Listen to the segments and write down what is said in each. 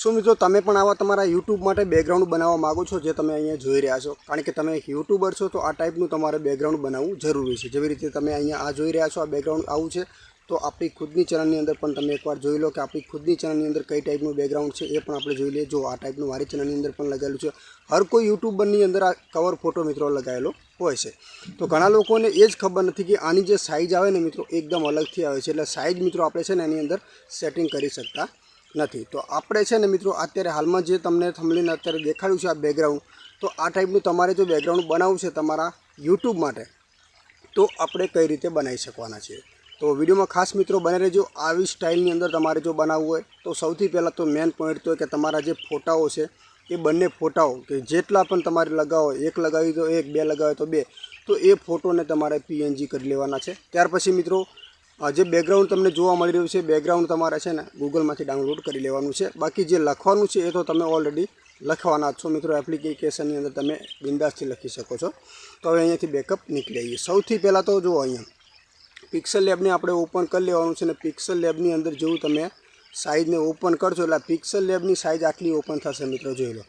શું મિત્રો, તમે પણ આવા તમારા યુટ્યુબ માટે બેકગ્રાઉન્ડ બનાવવા માગો છો જે તમે અહીંયા જોઈ રહ્યા છો. કારણ કે તમે યુટ્યુબર છો, તો આ ટાઈપનું તમારે બેકગ્રાઉન્ડ બનાવવું જરૂરી છે. જેવી રીતે તમે અહીંયા આ જોઈ રહ્યા છો, આ બેકગ્રાઉન્ડ આવું છે, તો આપણી ખુદની ચેનલની અંદર પણ તમે એકવાર જોઈ લો કે આપણી ખુદની ચેનલની અંદર કઈ ટાઈપનું બેકગ્રાઉન્ડ છે, એ પણ આપણે જોઈ લઈએ. જો આ ટાઈપનું મારી ચેનલની અંદર પણ લગાવેલું છે. હર કોઈ યુટ્યુબરની અંદર આ કવર ફોટો મિત્રો લગાવેલો હોય છે. તો ઘણા લોકોને એ જ ખબર નથી કે આની જે સાઇઝ આવે ને મિત્રો એકદમ અલગથી આવે છે. એટલે સાઇઝ મિત્રો આપણે છે ને એની અંદર સેટિંગ કરી શકતા નથી. તો આપણે છે ને મિત્રો, અત્યારે હાલમાં જે તમને થમલીને અત્યારે દેખાડ્યું છે આ બેકગ્રાઉન્ડ તો આ ટાઈપનું તમારે જો બેકગ્રાઉન્ડ બનાવવું છે તમારા યુટ્યુબ માટે, તો આપણે કઈ રીતે બનાવી શકવાના છીએ. તો વિડીયોમાં ખાસ મિત્રો બને રહેજો. આવી સ્ટાઇલની અંદર તમારે જો બનાવવું હોય, તો સૌથી પહેલાં તો મેન પોઈન્ટ તો કે તમારા જે ફોટાઓ છે, એ બંને ફોટાઓ, કે જેટલા પણ તમારે લગાવો, એક લગાવી તો એક, બે લગાવે તો બે, તો એ ફોટોને તમારે પીએનજી કરી લેવાના છે. ત્યાર પછી મિત્રો જે બેકગ્રાઉન્ડ તમને જોવા મળી રહ્યું છે બેકગ્રાઉન્ડ તમારે છે ને ગૂગલમાંથી ડાઉનલોડ કરી લેવાનું છે. બાકી જે લખવાનું છે એ તો તમે ઓલરેડી લખવાના છો મિત્રો એપ્લિકેશનની અંદર તમે બિંદાસથી લખી શકો છો. તો હવે અહીંયાથી બેકઅપ નીકળી આવીએ સૌથી પહેલાં તો જુઓ અહીંયા. પિક્સલ લેબને આપણે ઓપન કરી લેવાનું છે ને પિક્સલ લેબની અંદર જેવું તમે સાઇઝને ઓપન કરશો એટલે પિક્સલ લેબની સાઇઝ આટલી ઓપન થશે મિત્રો, જોઈ લો.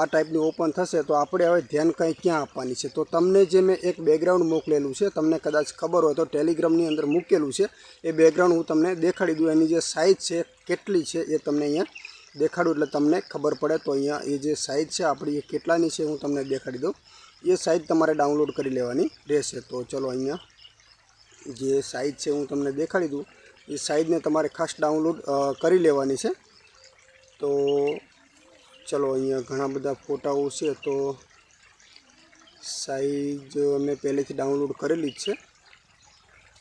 આ ટાઈપની ઓપન થશે તો આપણે હવે ધ્યાન કંઈ ક્યાં આપવાની છે? તો તમને જે મેં એક બેકગ્રાઉન્ડ મોકલેલું છે, તમને કદાચ ખબર હોય તો ટેલિગ્રામની અંદર મૂકેલું છે. એ બેકગ્રાઉન્ડ હું તમને દેખાડી દઉં. એની જે સાઇઝ છે, કેટલી છે એ તમને અહીંયા દેખાડું એટલે તમને ખબર પડે. તો અહીંયા એ જે સાઇઝ છે, આપણી એ કેટલાની છે હું તમને દેખાડી દઉં. એ સાઇઝ તમારે ડાઉનલોડ કરી લેવાની રહેશે. તો ચલો અહીંયા જે સાઇઝ છે હું તમને દેખાડી દઉં. એ સાઇઝને તમારે ખાસ ડાઉનલોડ કરી લેવાની છે. તો ચલો, અહીંયા ઘણા બધા ફોટાઓ છે તો સાઈઝ મેં પહેલેથી ડાઉનલોડ કરેલી જ છે.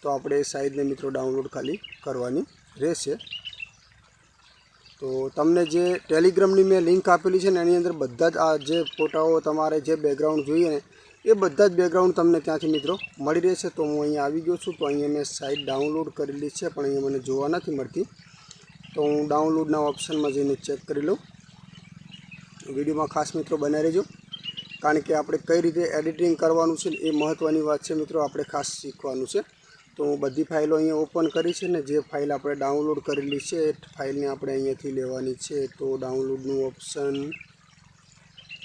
તો આપણે સાઈઝને મિત્રો ડાઉનલોડ ખાલી કરવાની રહેશે. તો તમને જે ટેલિગ્રામની મેં લિંક આપેલી છે ને, એની અંદર બધા જ આ જે ફોટાઓ તમારે જે બેકગ્રાઉન્ડ જોઈએ ને, એ બધા જ બેકગ્રાઉન્ડ તમને ત્યાંથી મિત્રો મળી રહેશે. તો હું અહીંયા આવી ગયો છું, તો અહીંયા મેં સાઇટ ડાઉનલોડ કરેલી છે, પણ અહીંયા મને જોવા નથી મળતી. તો હું ડાઉનલોડના ઓપ્શનમાં જઈને ચેક કરી લઉં. વિડીયોમાં ખાસ મિત્રો બને રહેજો. કારણ કે આપણે કઈ રીતે એડિટિંગ કરવાનું છે એ મહત્ત્વની વાત છે મિત્રો, આપણે ખાસ શીખવાનું છે. તો હું બધી ફાઇલો અહીંયા ઓપન કરી છે ને જે ફાઇલ આપણે ડાઉનલોડ કરેલી છે, એ ફાઇલને આપણે અહીંયાથી લેવાની છે. તો ડાઉનલોડનું ઓપ્શન,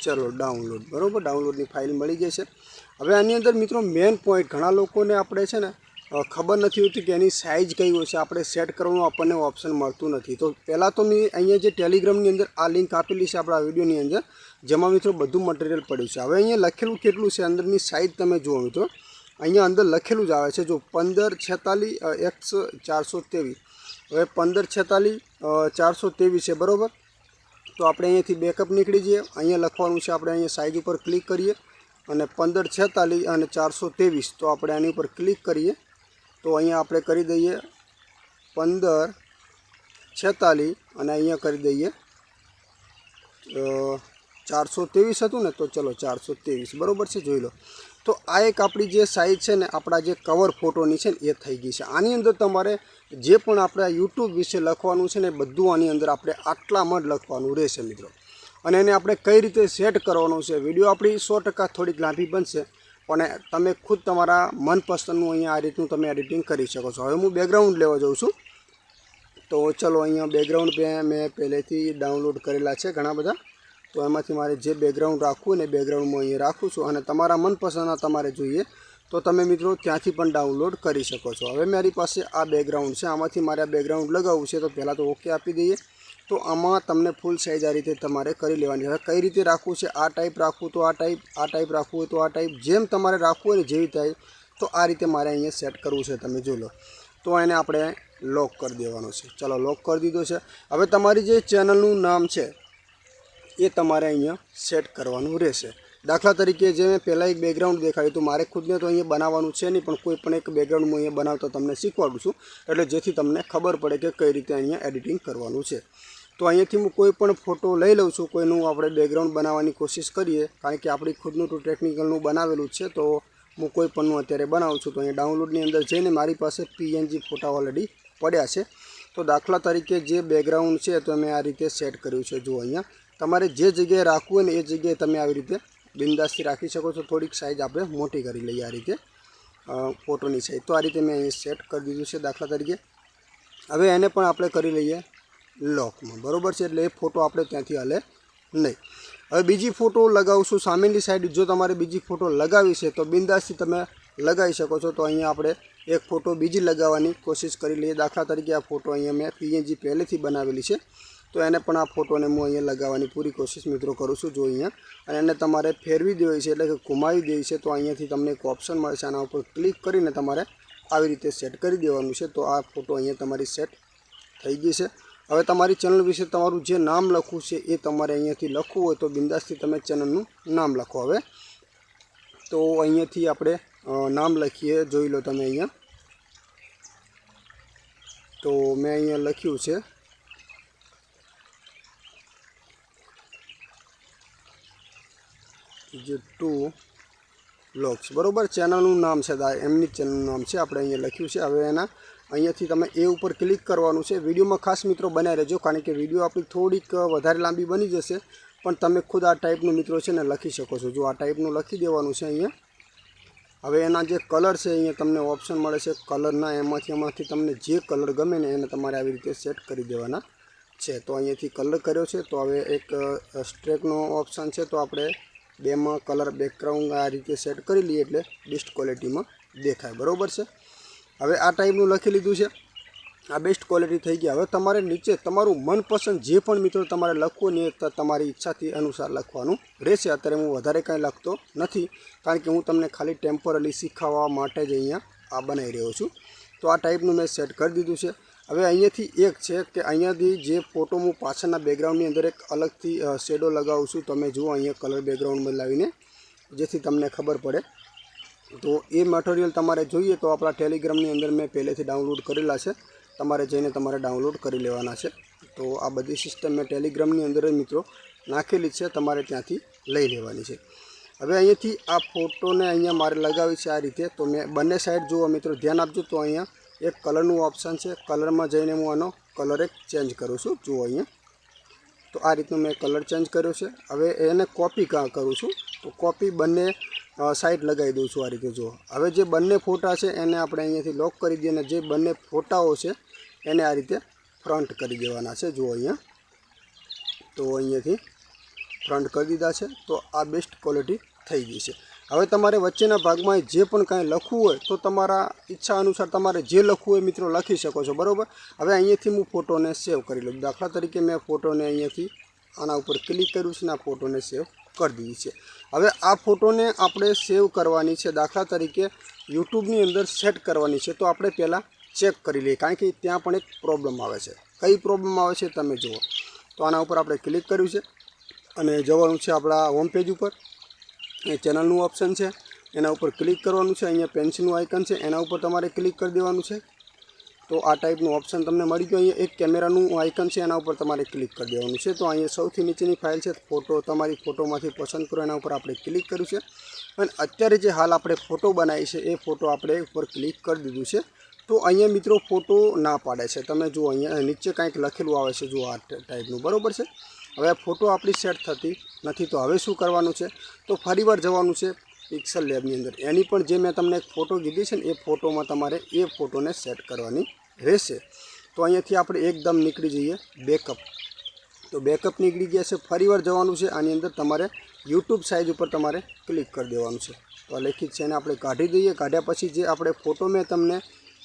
ચલો ડાઉનલોડ. બરાબર, ડાઉનલોડની ફાઇલ મળી ગઈ છે. હવે આની અંદર મિત્રો મેઇન પોઈન્ટ ઘણા લોકોને આપણે છે ને ખબર નથી હોતી કે એની સાઇઝ કઈ હોય છે. આપણે સેટ કરવાનું આપણને ઓપ્શન મળતું નથી. તો પહેલાં તો મેં અહીંયા જે ટેલિગ્રામની અંદર આ લિંક આપેલી છે આપણા વિડીયોની અંદર, જેમાં મિત્રો બધું મટીરિયલ પડ્યું છે. હવે અહીંયા લખેલું કેટલું છે? અંદરની સાઇઝ તમે જુઓ મિત્રો. અહીંયા અંદર લખેલું જ આવે છે. જો પંદર છેતાલીસ એક્સ ચારસો ત્રેવીસ. હવે પંદર છેતાલીસ ચારસો ત્રેવીસ છે, બરાબર? તો આપણે અહીંયાથી બેકઅપ નીકળી જઈએ. અહીંયા લખવાનું છે, આપણે અહીંયા સાઇઝ ઉપર ક્લિક કરીએ અને પંદર છેતાલીસ અને ચારસો ત્રેવીસ. તો આપણે આની ઉપર ક્લિક કરીએ. તો અહીંયા આપણે કરી દઈએ પંદર, છેતાલીસ અને અહીંયા કરી દઈએ ચારસો ત્રેવીસ હતું ને, તો ચલો ચારસો ત્રેવીસ. બરાબર છે? જોઈ લો. તો આ એક આપણી જે સાઇઝ છે ને, આપણા જે કવર ફોટોની છે ને, એ થઈ ગઈ છે. આની અંદર તમારે જે પણ આપણે યુટ્યુબ વિશે લખવાનું છે ને બધું આની અંદર આપણે આટલામાં જ લખવાનું રહેશે, મિત્રો. અને એને આપણે કઈ રીતે સેટ કરવાનું છે? વીડિયો આપણી સો ટકા થોડીક લાંબી બનશે. પણ તમે ખુદ તમારા મનપસંદનું અહીંયા આ રીતનું તમે એડિટિંગ કરી શકો છો. હવે હું બેકગ્રાઉન્ડ લેવા જાઉં છું. તો ચલો અહીંયા બેકગ્રાઉન્ડ મેં પહેલેથી ડાઉનલોડ કરેલા છે ઘણા બધા. તો એમાંથી મારે જે બેકગ્રાઉન્ડ રાખવું ને બેકગ્રાઉન્ડ હું અહીંયા રાખું છું. અને તમારા મનપસંદના તમારે જોઈએ તો તમે મિત્રો ત્યાંથી પણ ડાઉનલોડ કરી શકો છો. હવે મારી પાસે આ બેકગ્રાઉન્ડ છે. આમાંથી મારે આ બેકગ્રાઉન્ડ લગાવવું છે તો પહેલાં તો ઓકે આપી દઈએ. તો આમાં તમને ફૂલ સાઇઝ આ રીતે તમારે કરી લેવાની હવે કઈ રીતે રાખવું છે? આ ટાઈપ રાખવું તો આ ટાઈપ આ ટાઈપ રાખવું હોય તો આ ટાઈપ જેમ તમારે રાખવું હોય ને જેવી ટાઈપ તો આ રીતે મારે અહીંયા સેટ કરવું છે તમે જોઈ લો. તો એને આપણે લોક કરી દેવાનો છે. ચલો લોક કરી દીધો છે. હવે તમારી જે ચેનલનું નામ છે, એ તમારે અહીંયા સેટ કરવાનું રહેશે. દાખલા તરીકે જે મેં પહેલાં એક બેકગ્રાઉન્ડ દેખાડ્યું તો મારે ખુદને તો અહીંયા બનાવવાનું છે નહીં, પણ કોઈ પણ એક બેકગ્રાઉન્ડ હું અહીંયા બનાવતા તમને શીખવાડું છું. એટલે જેથી તમને ખબર પડે કે કઈ રીતે અહીંયા એડિટિંગ કરવાનું છે. તો અહીંયાથી હું કોઈ પણ ફોટો લઈ લઉં છું, કોઈનું આપણે બેકગ્રાઉન્ડ બનાવવાની કોશિશ કરીએ, કારણ કે આપણી ખુદનું તો ટેકનિકલનું બનાવેલું છે, તો હું કોઈ પણનું અત્યારે બનાવું છું. તો અહીંયા ડાઉનલોડની અંદર જઈને મારી પાસે પીએનજી ફોટા ઓલરેડી પડ્યા છે. તો દાખલા તરીકે જે બેકગ્રાઉન્ડ છે તો મેં આ રીતે સેટ કર્યું છે. જો અહીંયા, તમારે જે જગ્યાએ રાખવું હોય ને એ જગ્યાએ તમે આવી રીતે બિંદાસથી રાખી શકો છો. થોડીક સાઇઝ આપણે મોટી કરી લઈએ આ રીતે ફોટોની સાઇઝ તો આ રીતે મેં અહીં સેટ કરી દીધું છે દાખલા તરીકે. હવે એને પણ આપણે કરી લઈએ. લોકમાં. બરોબર છે, એટલે એ ફોટો આપણે ત્યાંથી હાલે નહીં. હવે બીજી ફોટો લગાવશું સામેની સાઈડ જો તમારે બીજી ફોટો લગાવી છે, તો બિંદાસથી તમે લગાવી શકો છો. તો અહીંયા આપણે એક ફોટો બીજી લગાવવાની કોશિશ કરી લઈએ. દાખલા તરીકે આ ફોટો અહીંયા મેં પીએનજી પહેલેથી બનાવેલી છે. તો એને પણ આ ફોટોને હું અહીંયા લગાવવાની પૂરી કોશિશ મિત્રો કરું છું. જો અહીંયા અને એને તમારે ફેરવી દેવી છે, એટલે કે ઘુમાવી દેવી છે, તો અહીંયાથી તમને એક ઓપ્શન મળશે આના ઉપર ક્લિક કરીને તમારે આવી રીતે સેટ કરી દેવાનું છે. તો આ ફોટો અહીંયા તમારી સેટ થઈ ગઈ છે. હવે તમારી ચેનલ વિશે તમારું જે નામ લખવું છે એ તમારે અહીંયાથી લખવું હોય તો બિંદાસથી તમે ચેનલનું નામ લખો હવે. તો અહીંયાથી આપણે નામ લખીએ. જોઈ લો તમે અહીંયા. તો મેં અહીંયા લખ્યું છે. જે ટુ બ્લોગ્સ. બરોબર? ચેનલનું નામ છે દા, એમની ચેનલનું નામ છે. આપણે અહીંયા લખ્યું છે. હવે એના અહીંયાથી તમે એ ઉપર ક્લિક કરવાનું છે. વિડીયોમાં ખાસ મિત્રો બનાવી રહેજો, કારણ કે વીડિયો આપણી થોડીક વધારે લાંબી બની જશે. પણ તમે ખુદ આ ટાઈપનું મિત્રો છે ને લખી શકો છો. જો આ ટાઈપનું લખી દેવાનું છે અહીંયા. હવે એના જે કલર છે, અહીંયા તમને ઓપ્શન મળે છે કલરના. એમાંથી એમાંથી તમને જે કલર ગમે ને એને તમારે આવી રીતે સેટ કરી દેવાના છે. તો અહીંયાથી કલર કર્યો છે. તો હવે એક સ્ટ્રેકનો ઓપ્શન છે. તો આપણે બેમાં કલર બેકગ્રાઉન્ડ આ રીતે સેટ કરી લઈએ એટલે બેસ્ટ ક્વોલિટીમાં દેખાય. બરાબર છે? હવે આ ટાઈપનું લખી લીધું છે. આ બેસ્ટ ક્વોલિટી થઈ ગયા. હવે તમારે નીચે તમારું મનપસંદ જે પણ મિત્રો તમારે લખવું ને એ તમારી ઈચ્છાથી અનુસાર લખવાનું રહેશે. અત્યારે હું વધારે કાંઈ લખતો નથી, કારણ કે હું તમને ખાલી ટેમ્પરરી શીખવવા માટે જ અહીંયા આ બનાવી રહ્યો છું. તો આ ટાઈપનું મેં સેટ કરી દીધું છે. હવે અહીંયાથી એક છે કે અહીંયાથી જે ફોટો હું પાછળના બેકગ્રાઉન્ડની અંદર એક અલગથી શેડો લગાવું છું. તમે જુઓ અહીંયા કલર બેકગ્રાઉન્ડ બદલાવીને, જેથી તમને ખબર પડે. તો એ મટીરિયલ તમારે જોઈએ તો આપણા ટેલિગ્રામની અંદર મેં પહેલેથી ડાઉનલોડ કરેલા છે. તમારે જઈને તમારે ડાઉનલોડ કરી લેવાના છે. તો આ બધી સિસ્ટમ મેં ટેલિગ્રામની અંદર મિત્રો નાખેલી છે. તમારે ત્યાંથી લઈ લેવાની છે. હવે અહીંયાથી આ ફોટોને અહીંયા મારે લગાવી છે આ રીતે. તો મેં બંને સાઈડ જુઓ મિત્રો, ધ્યાન આપજો તો અહીંયા એક કલરનું ઓપ્શન છે. કલરમાં જઈને હું આનો કલર એક ચેન્જ કરું છું. જુઓ અહીંયા. તો આ રીતનું મેં કલર ચેન્જ કર્યો છે. હવે એને કોપી કરું છું? તો કોપી બંને સાઈડ લગાવી દઉં છું આ રીતે, જુઓ. હવે જે બંને ફોટા છે, એને આપણે અહીંયાથી લોક કરી દઈએ અને જે બંને ફોટાઓ છે, એને આ રીતે ફ્રન્ટ કરી દેવાના છે. જુઓ અહીંયા. તો અહીંયાથી ફ્રન્ટ કરી દીધા છે. તો આ બેસ્ટ ક્વોલિટી થઈ ગઈ છે. હવે તમારે વચ્ચેના ભાગમાં જે પણ કાંઈ લખવું હોય, તો તમારા ઈચ્છા અનુસાર તમારે જે લખવું હોય મિત્રો લખી શકો છો, બરાબર? હવે અહીંયાથી હું ફોટોને સેવ કરી લઉં. દાખલા તરીકે મેં ફોટોને અહીંયાથી આના ઉપર ક્લિક કર્યું છે ને આ ફોટોને સેવ કરી દીધી છે. હવે આ ફોટોને આપણે સેવ કરવાની છે, દાખલા તરીકે યુટ્યુબની અંદર સેટ કરવાની છે, તો આપણે પહેલાં ચેક કરી લઈએ, કારણ કે ત્યાં પણ એક પ્રોબ્લેમ આવે છે. કઈ પ્રોબ્લેમ આવે છે તમે જુઓ. તો આના ઉપર આપણે ક્લિક કર્યું છે અને જવાનું છે આપણા હોમ પેજ ઉપર. એ ચેનલનું ઓપ્શન છે. એના ઉપર ક્લિક કરવાનું છે. અહીંયા પેન્સિલનું આઇકન છે. એના ઉપર તમારે ક્લિક કરી દેવાનું છે. તો આ ટાઈપનું ઓપ્શન તમને મળી ગયું. અહીંયા એક કેમેરાનું આઇકન છે. એના ઉપર તમારે ક્લિક કરી દેવાનું છે. તો અહીંયા સૌથી નીચેની ફાઇલ છે. ફોટો તમારી ફોટોમાંથી પસંદ કરો. એના ઉપર આપણે ક્લિક કર્યું છે. અને અત્યારે જે હાલ આપણે ફોટો બનાવી છે, એ ફોટો આપણે ઉપર ક્લિક કરી દીધું છે. તો અહીંયા મિત્રો ફોટો ના પાડે છે. તમે જુઓ, અહીંયા નીચે કાંઈક લખેલું આવે છે. જુઓ આ ટાઈપનું. બરાબર છે? હવે ફોટો આપણી સેટ થતી નથી, તો હવે શું કરવાનું છે? તો ફરીવાર જવાનું છે પિક્સલ લેબની અંદર. એની પણ જે મેં તમને એક ફોટો કીધી છે ને, એ ફોટોમાં તમારે એ ફોટોને સેટ કરવાની રહેશે. તો અહીંયાથી આપણે એકદમ નીકળી જઈએ બેકઅપ. તો બેકઅપ નીકળી ગયા છે ફરીવાર જવાનું છે. આની અંદર તમારે યુટ્યુબ સાઇઝ ઉપર તમારે ક્લિક કરી દેવાનું છે. તો આ લેખિત છે એને આપણે કાઢી દઈએ. કાઢ્યા પછી જે આપણે ફોટો મેં તમને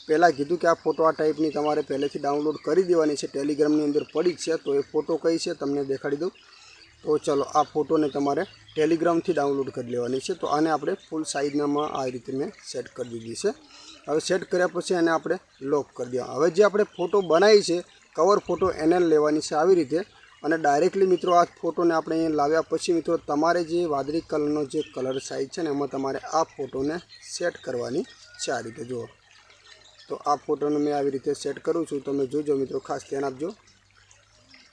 પહેલાં કીધું કે આ ફોટો આ ટાઈપની તમારે પહેલેથી ડાઉનલોડ કરી દેવાની છે. ટેલિગ્રામની અંદર પડી છે, તો એ ફોટો કઈ છે, તમને દેખાડી દઉં. તો ચલો, આ ફોટોને તમારે ટેલિગ્રામથી ડાઉનલોડ કરી લેવાની છે. તો આને આપણે ફૂલ સાઇઝનામાં આ રીતે મેં સેટ કરી દીધી છે. હવે સેટ કર્યા પછી એને આપણે લોક કરી દેવા. હવે જે આપણે ફોટો બનાવી છે, કવર ફોટો એને લેવાની છે આવી રીતે. અને ડાયરેક્ટલી મિત્રો, આ ફોટોને આપણે અહીંયા લાવ્યા પછી મિત્રો, તમારે જે વાદળી કલરનો જે કલર સાઇઝ છે ને, એમાં તમારે આ ફોટોને સેટ કરવાની છે આ રીતે. જુઓ. તો આ ફોટોને મેં આવી રીતે સેટ કરું છું. તમે જોજો મિત્રો, ખાસ ધ્યાન આપજો.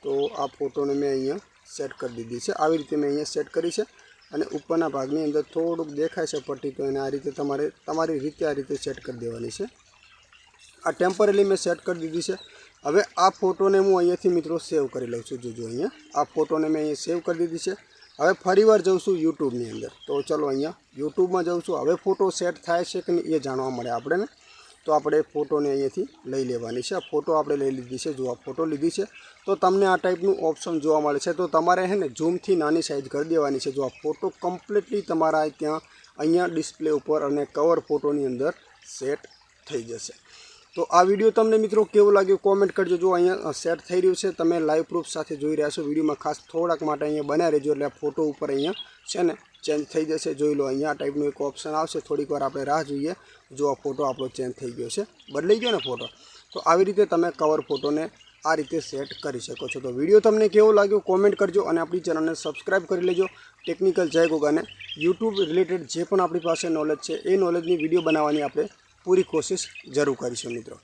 તો આ ફોટોને મેં અહીંયા સેટ કરી દીધી છે. આવી રીતે મેં અહીંયા સેટ કરી છે અને ઉપરના ભાગની અંદર થોડુંક દેખાય છે પટ્ટી તો એને આ રીતે તમારે તમારી રીતે આ રીતે સેટ કરી દેવાની છે. આ ટેમ્પરરી મેં સેટ કરી દીધી છે. હવે આ ફોટોને હું અહીંયાથી મિત્રો સેવ કરી લઉં છું. જોજો અહીંયા. આ ફોટોને મેં અહીંયા સેવ કરી દીધી છે. હવે ફરીવાર જઉં છું યુટ્યુબની અંદર. તો ચલો અહીંયા યુટ્યુબમાં જઉં છું. હવે ફોટો સેટ થાય છે કે નહીં એ જાણવા મળે આપણે તો આપણે ફોટોને અહીંયાથી લઈ લેવાની છે. આ ફોટો આપણે લઈ લીધી છે. જો આ ફોટો લીધી છે, તો તમને આ ટાઈપનું ઓપ્શન જોવા મળે છે. તો તમારે હે ને ઝૂમથી નાની સાઇઝ કરી દેવાની છે. જો આ ફોટો કમ્પ્લીટલી તમારા ત્યાં અહીંયા ડિસ્પ્લે ઉપર અને કવર ફોટોની અંદર સેટ થઈ જશે. તો આ વીડિયો તમને મિત્રો કેવો લાગ્યો કોમેન્ટ કરજો. જો અહીંયા સેટ થઈ રહ્યું છે, તમે લાઈવ પ્રૂફ સાથે જોઈ રહ્યા છો. વિડીયોમાં ખાસ થોડાક માટે અહીંયા બનાવી રહેજો. એટલે ફોટો ઉપર અહીંયા છે ને ચેન્જ થઈ જશે. જોઈ લો, અહીંયા ટાઈપનું એક ઓપ્શન આવશે. થોડીક વાર આપણે રાહ જોઈએ. જો આ ફોટો આપણો ચેન્જ થઈ ગયો છે. બદલાઈ ગયો ને ફોટો તો આવી રીતે તમે કવર ફોટોને આ રીતે સેટ કરી શકો છો. તો વીડિયો તમને કેવો લાગ્યો કોમેન્ટ કરજો અને આપણી ચેનલને સબસ્ક્રાઈબ કરી લેજો. ટેકનિકલ જય ગોગાને યુટ્યુબ રિલેટેડ જે પણ આપણી પાસે નોલેજ છે, એ નોલેજની વીડિયો બનાવવાની આપણે પૂરી કોશિશ જરૂર કરીશું મિત્રો.